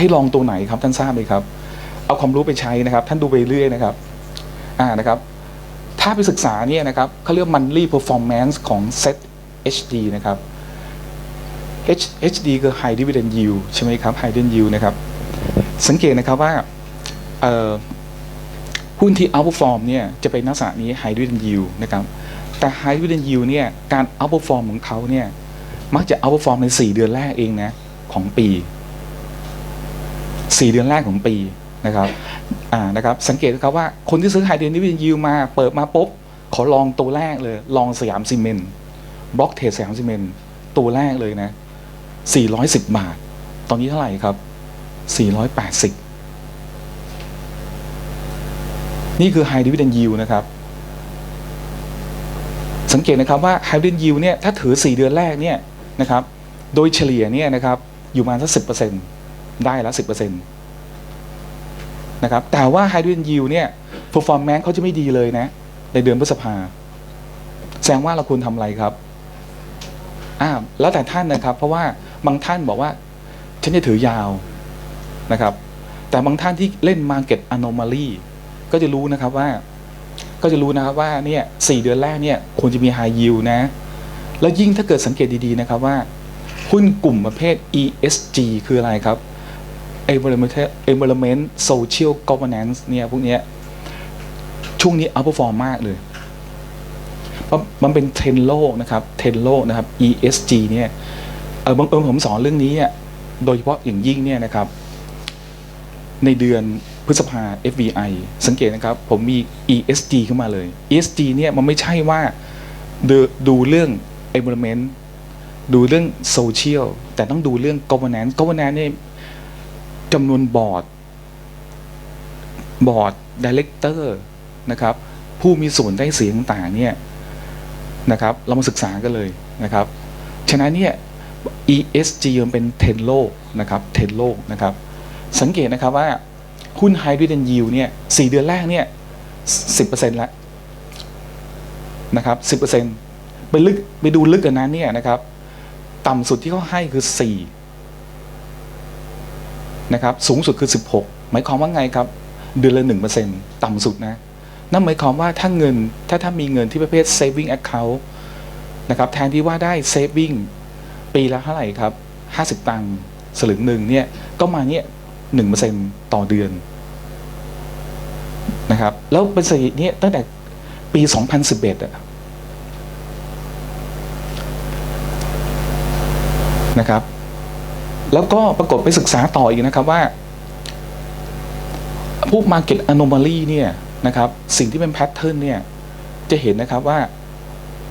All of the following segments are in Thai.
ให้ลองตัวไหนครับท่านทราบไหมครับ เอาความรู้ไปใช้นะครับ ท่านดูไปเรื่อยนะครับอ่านะครับ ถ้าไปศึกษาเนี่ยนะครับเขาเรียก monthly performance ของ set HD นะครับ H HD คือ high dividend yield ใช่ไหมครับ high dividend yield นะครับ สังเกตนะครับว่าหุ้นที่ outperform เนี่ยจะเป็นลักษณะนี้ high dividend yield นะครับ แต่ high dividend yield เนี่ยการ outperform ของเขาเนี่ยมักจะ outperform ใน 4 เดือนแรกเองนะของปี 4 เดือนแรกของปีนะครับอ่านะครับสังเกตนะครับว่าคนที่ซื้อ high dividend yield มาเปิดมาปุ๊บขอลองตัวแรกเลย ลองสยามซีเมนต์บล็อกเทรดสยามซีเมนต์ตัวแรกเลยนะ 410 บาท ตอนนี้เท่าไหร่ครับ 480 นี่คือ high dividend yield นะครับ สังเกตนะครับว่า high dividend yield เนี่ยถ้าถือ 4 เดือนแรกเนี่ยนะครับ โดยเฉลี่ยเนี่ยนะครับ อยู่ประมาณสัก10% ได้ละ10%นะครับแต่ว่า high dividend yield เนี่ย performance เขาจะไม่ดีเลยนะ ในเดือนพฤษภา แสดงว่าเราควรทำอะไรครับอ่าแล้วแต่ท่านนะครับ เพราะว่าบางท่านบอกว่า ฉันจะถือยาวนะครับ แต่บางท่านที่เล่น Market Anomaly ก็จะรู้นะครับว่า ก็จะรู้นะครับว่าเนี่ยสี่เดือนแรกเนี่ยควรจะมี High Yield นะ แล้วยิ่งถ้าเกิดสังเกตดีๆนะครับว่าหุ้นกลุ่มประเภท ESG คืออะไรครับ Environment Environment Social Governance เนี่ยพวกเนี้ยช่วงนี้ outperform มมากเลยเพราะมันเป็นเทรนโลกนะครับเทรนโลกนะครับ ESG เนี่ยเออบังเอิญผมสอนเรื่องนี้เนี่ยโดยเฉพาะอย่างยิ่งเนี่ยนะครับ ในเดือนพฤษภา FVI สังเกตนะครับ ผมมี ESG ขึ้นมาเลย ESG เนี่ยมันไม่ใช่ว่าดูดูเรื่อง environment ดูเรื่อง social แต่ต้องดูเรื่อง governance governance เนี่ย จำนวนบอร์ด บอร์ด director นะครับ ผู้มีส่วนได้เสียงต่างเนี่ยนะครับ เรามาศึกษากันเลยนะครับ ฉะนั้นเนี่ย ESG มันเป็นเทรนด์โลกนะครับเทรนด์โลกนะครับ สังเกตนะครับว่าหุ้น High Dividend Yield เนี่ยสี่เดือนแรกเนี่ยสิบเปอร์เซ็นต์ละนะครับสิบเปอร์เซ็นต์ไปลึกไปดูลึกกันนั้นเนี่ยนะครับ ต่ำสุดที่เขาให้คือสี่ นะครับสูงสุดคือสิบหมายความว่าไงครับ เดือนละหนึ่งเปอร์เซ็นต์ต่ำสุดนะนั่นหมายความว่าถ้าเงินถ้าถ้ามีเงินที่ประเภท saving account นะครับแทนที่ว่าได้ saving ปีละเท่าไหร่ครับ 50 ตังค์สลึงหนึ่งเนี่ยก็มาเนี่ยหนึ่งเปอร์เซ็นต่อเดือนนะครับแล้วเป็นสถิติเนี่ยตั้งแต่ปี 2011อะนะครับ แล้วก็ปรากฏไปศึกษาต่ออีกนะครับว่า พวก Market Anomaly เนี่ยนะครับ สิ่งที่เป็นแพทเทิร์นเนี่ย จะเห็นนะครับว่า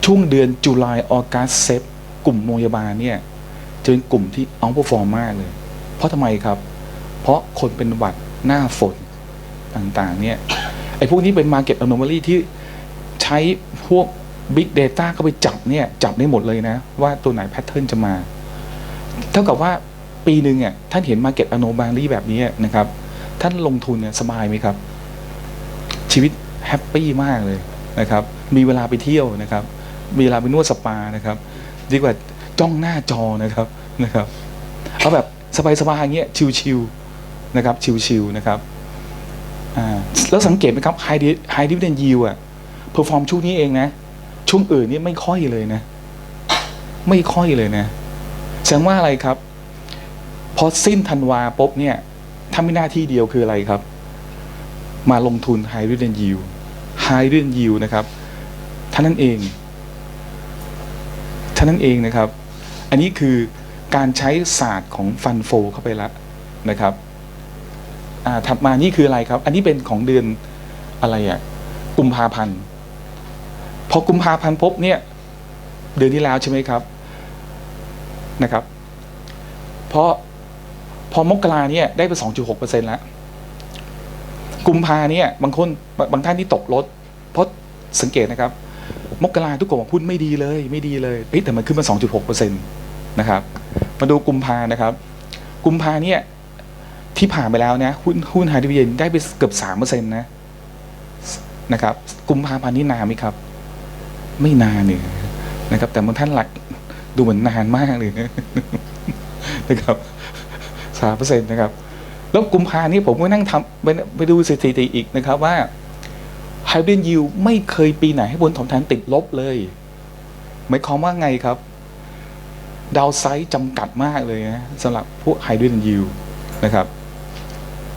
ช่วงเดือนจุลายออกัสเซปกลุ่มโรงพยาบาลเนี่ยจะเป็นกลุ่มที่เอาพอฟอร์มมากเลย เพราะทำไมครับ เพราะคนเป็นหวัดหน้าฝนต่างๆ เนี่ย ไอ้พวกนี้เป็น Market Anomaly ที่ใช้พวก Big Data เข้าไปจับเนี่ย จับได้หมดเลยนะ ว่าตัวไหนแพทเทิร์นจะมา เท่ากับว่า ปีหนึ่งอะท่านเห็น Market Anomaly แบบนี้นะครับ ท่านลงทุนเนี่ยสบายไหมครับ ชีวิตแฮปปี้มากเลยนะครับ มีเวลาไปเที่ยวนะครับ มีเวลาไปนวดสปานะครับ ดีกว่าจ้องหน้าจอนะครับนะครับเอาแบบสบายๆอย่างเงี้ยชิวๆนะครับชิวๆนะครับอ่าแล้วสังเกตไหมครับ high di- high dividend yield อะเพอร์ฟอร์มช่วงนี้เองนะ ช่วงอื่นนี่ไม่ค่อยเลยนะ ไม่ค่อยเลยนะแสดงว่าอะไรครับ พอสิ้นธันวาปุ๊บเนี่ยถ้ามีหน้าที่เดียวคืออะไรครับ มาลงทุน high dividend yield high dividend yield นะครับท่านั้นเองท่านั้นเองนะครับ อันนี้คือการใช้ศาสตร์ของฟันโฟเข้าไปล้วนะครับอ่าถัดมานี่คืออะไรครับ อันนี้เป็นของเดือนอะไรอะ่ะกุมภาพันธ์ พอกุมภาพันธ์ปุ๊บเนี่ย เดือนที่แล้วใช่ไหมครับนะครับ เพราะ พอมกราเนี่ยได้ไปสองจุดหกเปอร์เซ็นต์แล้ว กุมภาเนี่ยบางคนบางท่านที่ตกรถเพราะสังเกตนะครับ มกราทุกคนบอกหุ้นไม่ดีเลย ไม่ดีเลยเฮ้ยแต่มันขึ้นมา 2.6เปอร์เซ็นต์นะครับ มาดูกุมภานะครับ กุมภาเนี่ยที่ผ่านไปแล้วนะหุ้นหุ้นไฮดรเจนได้ไปเกือบ3เปอร์เซ็นต์นะนะครับ กุมภาพันธ์นี่นานไหมครับ ไม่นานเนี่ยนะครับ แต่บางท่านหลักดูเหมือนนานมากเลยนะครับ สามเปอร์เซ็นต์นะครับ แล้วกุมภานี้ผมก็นั่งทำไปไปดูสถิติอีกนะครับว่าไฮเดรนยิวไม่เคยปีไหนให้บนถมแทนติดลบเลย หมายความว่าไงครับ ดาวไซด์จำกัดมากเลยนะสำหรับพวกไฮเดรนยิวนะครับ